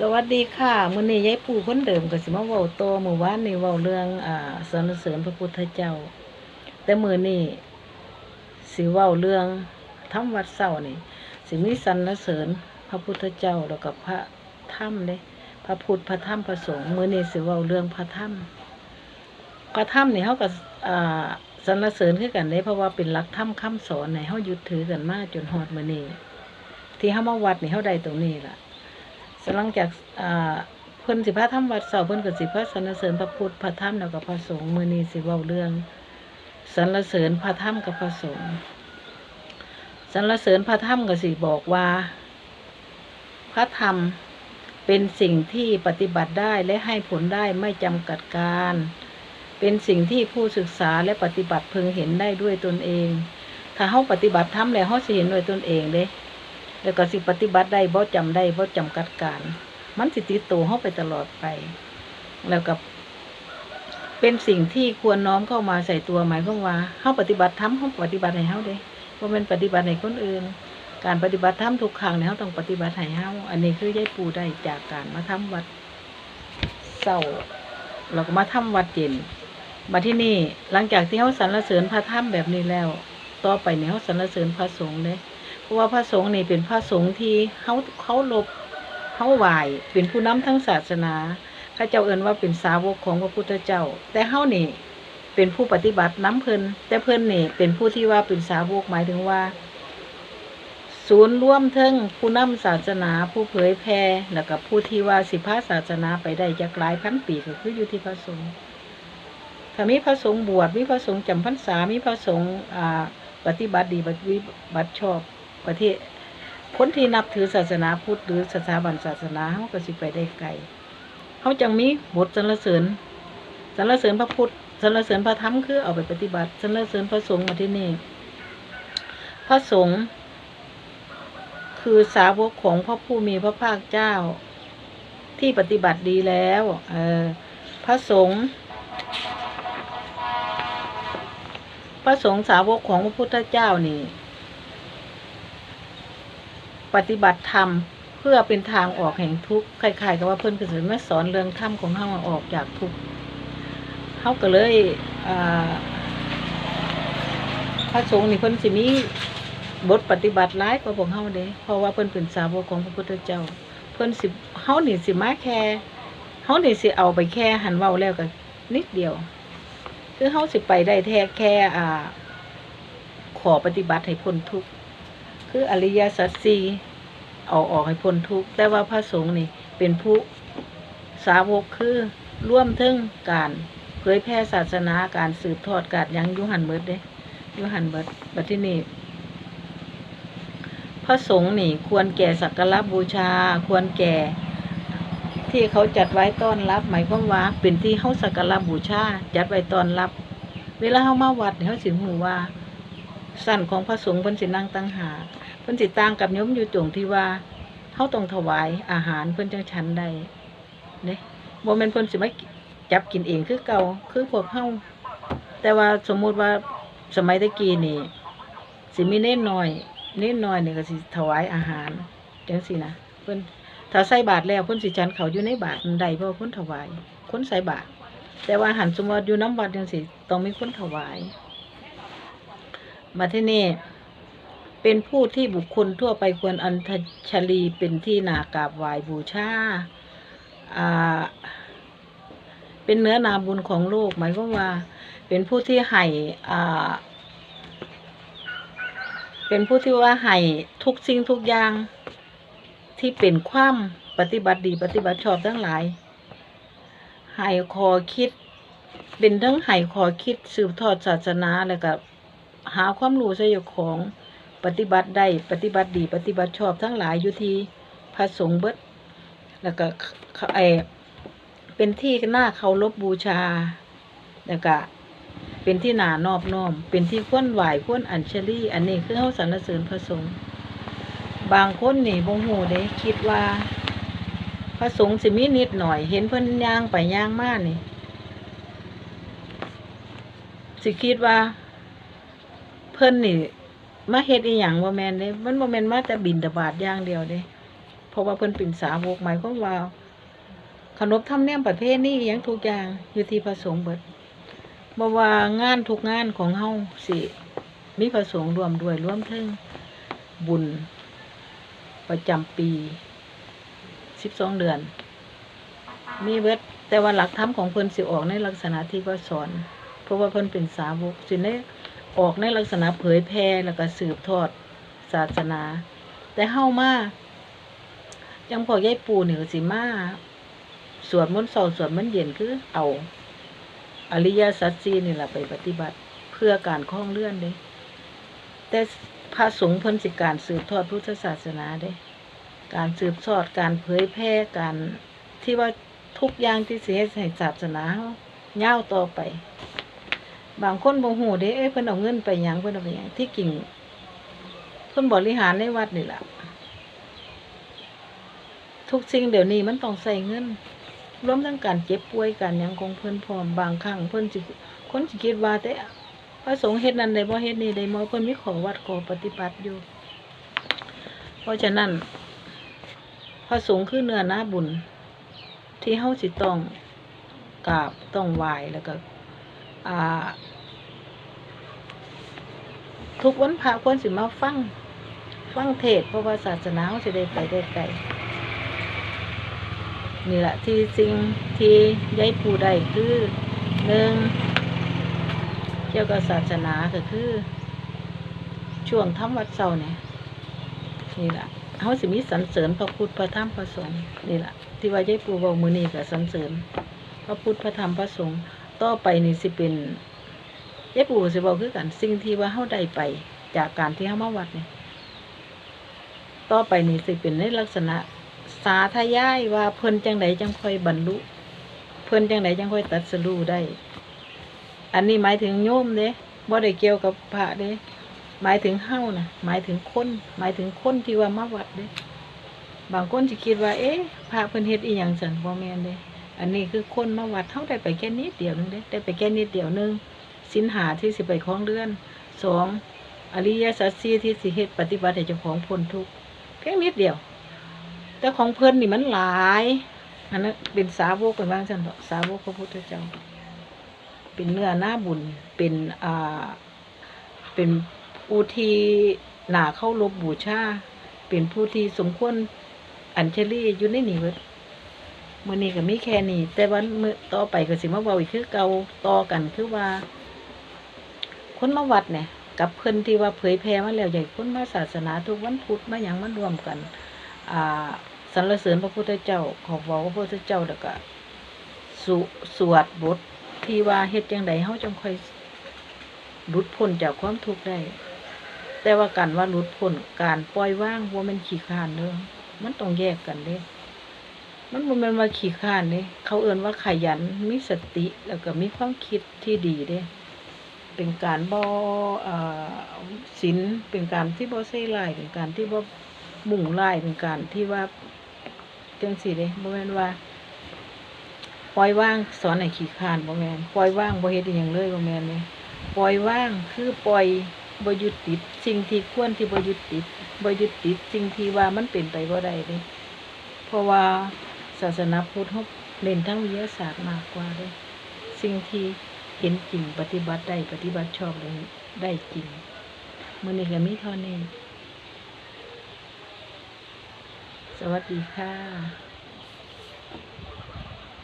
สวัสดีค่ะมื้อนี้ยายปู่คนเดิมก็สิมาเว้าต่อมื้อวานนี้เว้าเรื่องอ่าสรรเสริญพระพุทธเจ้า แต่มื้อนี้สิเว้าเรื่องทำวัดเช้านี่สิมีสรรเสริญพระพุทธเจ้าแล้วก็พระธรรมเด้พระพุทธพระธรรมพระสงฆ์มื้อนี้สิเว้าเรื่องพระธรรมพระธรรมนี่เฮาก็อ่าสรรเสริญคือกันเด้เพราะว่าเป็นหลักธรรมคำสอนให้เฮายึดถือกันมาจนฮอดมื้อนี้ที่เฮามาวัดนี่เฮาได้ตรงนี้ล่ะ สลังจากอ่าเพิ่นสิพาทำวัดเสาเพิ่นก็สิพาสรรเสริญพระพุทธพระธรรมแล้วก็พระสงฆ์มือนี้สิเว้าเรื่องสรรเสริญพระธรรมกับพระสงฆ์สรรเสริญพระธรรมก็สิบอกว่า พระธรรมเป็นสิ่งที่ปฏิบัติได้และให้ผลได้ไม่จำกัดการ เป็นสิ่งที่ผู้ศึกษาและปฏิบัติพึงเห็นได้ด้วยตนเอง ถ้าเฮาปฏิบัติธรรมแล้วเฮาสิเห็นด้วยตนเองเด้ แล้วก็สิปฏิบัติได้บ่จำได้บ่จำกัดการ มันสิติดตัวเฮาไปตลอดไป แล้วก็เป็นสิ่งที่ควรน้อมเข้ามาใส่ตัวหมายความว่าเฮาปฏิบัติธรรมเฮาปฏิบัติให้เฮาเด้บ่แม่นปฏิบัติให้คนอื่น การปฏิบัติธรรมทุกครั้งเนี่ยเฮาต้องปฏิบัติให้เฮาอันนี้คือยายปูได้จากการมาทำวัดเศร้าแล้วก็มาทำวัดเย็นมาที่นี่หลังจากที่เฮาสรรเสริญพระธรรมแบบนี้แล้ว ต่อไปเนี่ยเฮาสรรเสริญพระสงฆ์เด้ เพราะว่าพระสงฆ์นี่เป็นพระสงฆ์ที่เขาเขาลบเขาไหวเป็นผู้นำทั้งศาสนาข้าเจ้าเอิ้นว่าเป็นสาวกของพระพุทธเจ้า แต่เฮานี่เป็นผู้ปฏิบัติน้ำเพิ่นแต่เพิ่นนี่เป็นผู้ที่ว่าเป็นสาวกหมายถึงว่า ศูนย์ร่วมเทิงผู้นำศาสนาผู้เผยแพร่แล้วก็ผู้ที่ว่าสิพาศาสนาไปได้จากหลายพันปีก็คืออยู่ที่พระสงฆ์ถ้ามีพระสงฆ์บวชมีพระสงฆ์จำพรรษามีพระสงฆ์ปฏิบัติดีปฏิบัติชอบ ประเทศคนที่นับถือศาสนาพุทธหรือสถาบันศาสนาเขาก็สิไปได้ไกลเขาจังมีบทสรรเสริญสรรเสริญพระพุทธสรรเสริญพระธรรมคือเอาไปปฏิบัติสรรเสริญพระสงฆ์มาที่นี่ พระสงฆ์คือสาวกของพระผู้มีพระภาคเจ้า ที่ปฏิบัติดีแล้วเออพระสงฆ์พระสงฆ์สาวกของพระพุทธเจ้านี่ ปฏิบัติธรรมเพื่อเป็นทางออกแห่งทุกข์คล้ายๆกับว่าเพิ่อนก็สิมาสอนเรื่องธรรมของเฮาออกจากทุกข์เฮาก็เลยพระสงฆ์นี่เพิ่นสิมีบทปฏิบัติหลายกว่าพวกเฮาเด้เพราะว่าเพิ่นเป็นสาวกของพระพุทธเจ้า เพิ่นสิเฮานี่สิมาแค่เฮานี่สิเอาไปแค่หันเว้าแล้วก็นิดเดียว คือเฮาสิไปได้แท้แค่อ่าขอปฏิบัติให้พ้นทุกข์ คืออริยสัจสี่เอาออกให้พ้นทุกข์แต่ว่าพระสงฆ์นี่ เป็นผู้สาวกคือร่วมถึงการเผยแพร่ศาสนาการสืบทอดการยังยุหันเบิดเด้ยุหันเบิดบัดที่นี่พระสงฆ์นี่ ควรแก่สักการะบูชา ควรแก่ ที่เขาจัดไว้ต้อนรับ หมายความว่าเป็นที่เขาสักการะบูชาจัดไว้ต้อนรับ เวลาเขามาวัดเขาสิหูว่าสั้นของพระสงฆ์เพิ่นสินั่งตั้งหา เพิ่นสิต่างกับโยมอยู่ตรงที่ว่าเฮาต้องถวายอาหารเพิ่นจังฉันได้เด้บ่แม่นเพิ่นสิไมาจับกินเองคือเก่าคือพวกเฮาแต่ว่าสมมุติว่าสมัยตะกี้นี่ สิมีเน้นน้อย เน้นน้อยนี่ก็สิถวายอาหารจังซี่นะเพิ่นถ้าใส่บาตรแล้วเพิ่นสิฉันเขาอยู่ในบาตรใดเพราะเพิ่นถวายคนใส่บาตรแต่ว่าหันสมมติอยู่น้ำวัดจังซี่ต้องมีคนถวายมาที่นี่ เป็นผู้ที่บุคคลทั่วไปควรอัญชลีเป็นที่นากราบไหว้บูชาอ่าเป็นเนื้อนาบุญของโลกหมายความว่า เป็นผู้ที่ให้อ่าเป็นผู้ที่ว่าให้ทุกสิ่งทุกอย่างที่เป็นความปฏิบัติดีปฏิบัติชอบทั้งหลายให้คอคิด เป็นทั้งให้คอคิดสืบทอดศาสนาแล้วก็หาความรู้ใส่เจ้าของ ปฏิบัติได้ปฏิบัติดี ปฏิบัติชอบทั้งหลายอยู่ที่พระสงฆ์เบิดแล้วก็เขาไอเป็นที่หน้าเคารพบูชาแล้วก็เป็นที่หนานอบน้อม เป็นที่ควรไหวควรอัญชลีอันนี้คือเฮาสรรเสริญพระสงฆ์บางคนนี่บ่ฮู้เด้คิดว่า พระสงฆ์สิมีนิดหน่อย เห็นเพิ่นย่างไปย่างมานี่ สิคิดว่า เพิ่นนี่ มาเฮ็ดอีหยังบ่แม่นเด้มันบ่แม่นมาแต่บินตบาตอย่างเดียวเด้เพราะว่าเพิ่นเป็นสาวกหมายความว่าขนบธรรมเนียมประเพณีอหยังทุกอย่างอยู่ที่พระสงฆ์เบิดบ่ว่างานทุกงานของเฮาสิมีพระสงฆ์รวมด้วยรวมถึงบุญ ประจำปี12เดือน มีเบิดแต่ว่าหลักธรรมของเพิ่นสิออกในลักษณะที่ว่าสอน เพราะว่าเพิ่นเป็นสาวกสิใน ออกในลักษณะเผยแพร่แล้วก็สืบทอดศาสนา แต่เฮามาจังพอยายปู่นี่ก็สิมาสวดมนต์เช้าสวดมนต์เย็นคือเอาอริยสัจสีนี่แหละไปปฏิบัติเพื่อการคล้องเลื่อนเด้ แต่พระสงฆ์เพิ่นสิการสืบทอดพุทธศาสนาเด้ การสืบทอดการเผยแพร่การที่ว่าทุกอย่างที่เฮ็ดให้ศาสนาเฮายาต่อไป บางคนบ่ฮู้เด้เอ้ยเพิ่นเอาเงินไปหยังเพิ่นเอาไปหยังที่จริงเพิ่นบริหารในวัดนี่แหละทุกสิ่งเดี๋ยวนี้มันต้องใส่เงินรวมทั้งการเจ็บป่วยการหยังของเพิ่นพร้อมบางครั้งเพิ่นสิคนสิคิดว่าแต่พระสงฆ์เฮ็ดนั้นได้บ่เฮ็ดนี่ได้บ่เพิ่นมีขอวัดขอปฏิบัติอยู่ เพราะฉะนั้นพระสงฆ์คือเนื้อนาบุญ ที่เฮาสิต้องกราบต้องไหว้แล้วก็ ทุกวันพระควรสิมาฟัง ฟังเทศเพราะว่าศาสนาเฮาสิได้ไปได้ไกลนี่แหละที่สิ่งที่ยายปูได้คือหนึ่งเกี่ยวกับศาสนาก็คือ ช่วงทำวัดเสาเนี่ยนี่แหละเขาสิมีสรรเสริญพระพุทธพระธรรมพระสงฆ์นี่แหละที่ว่ายายปูบอกมือนี้ก็สรรเสริญพระพุทธพระธรรมพระสงฆ์ ต่อไปนี่สิเป็นยายปูสิบอกคือกันสิ่งที่ว่าเขาได้ไป จากการที่เขามาวัดเนี่ยต่อไปนี่สิเป็นในลักษณะ สาธยายว่าเพิ่นจังไดจังค่อยบรรลุ เพิ่นจังไดจังค่อยตัดสรู้ได้ อันนี้หมายถึงโยมเด้บ่ได้เกี่ยวกับพระเด้หมายถึงเฮานะหมายถึงคน หมายถึงคนที่ว่ามาวัดเด้บางคนสิคิดว่า เอ๊ะพระเพิ่นเฮ็ดอีหยังซั่นบ่แม่นเด้ อันนี้คือคนมาวัดเฮาได้ไปแค่นิดเดียวนึงเด้ได้ไปแค่นิดเดียวนึงสินหาที่สิไปคล้องเดือนสองอริยสัจสี่ที่สิเฮ็ดปฏิบัติเจ้าของพ้นทุกข์เพียงนิดเดียว แต่ของเพิ่นนี่มันหลาย อันนั้นเป็นสาวกเป็นบ้างฉันบอกสาวกพระพุทธเจ้า เป็นเนื้อหน้าบุญเป็นอ่าเป็นผู้ที่หนาเข้ารบบูชาเป็นผู้ที่สมควรอัญเชลีอยู่ในนี่เบิด มื่อนี้ก็มีแค่นี้แต่วันมือต่อไปก็สิมาเว้าอีกคือเก่าต่อกันคือว่า คนมาวัดเนี่ย กับเพิ่นที่ว่าเผยแพร่มาแล้วใหญ่คนมาศาสนาทุกวันพุธมาหยังมารวมกัน อ่าสรรเสริญพระพุทธเจ้าขอบเว้าพระพุทธเจ้าแล้วก็สุสวดบทที่ว่าเฮ็ดจังไดเฮาจังค่อยหลุดพ้นจากความทุกข์ได้ แต่ว่าการว่าหลุดพ้นการปล่อยว่างบ่แม่นขี้คานเด้อมันต้องแยกกันเด้ มันบ่แม่นว่าขี้คร้านเด้เขาเอิ้นว่าขยันมีสติแล้วก็มีความคิดที่ดีเด้เป็นการบ่เอ่อศีลเป็นการที่บ่ใส่ร้ายเป็นการที่บ่มุ่งไล่เป็นการที่ว่าจังสี่เด้บ่แม่นว่าปล่อยว่างสอนให้ขี้คร้านบ่แม่นปล่อยว่างบ่เฮ็ดอหยังเลยบ่แม่นเลยปล่อยว่างคือปล่อยบ่ยึดติด สิ่งที่ควรที่บ่ยึดติดบ่ยึดติดสิ่งที่ว่ามันเป็นไปบ่ได้เด้เพราะว่า ศาสนาพุทธเขาเน้นทางวิทยาศาสตร์มากกว่าเด้สิ่งที่เห็นจริงปฏิบัติได้ปฏิบัติชอบเลยได้จริงมื้อนี้ก็มีเท่านี้สวัสดีค่ะ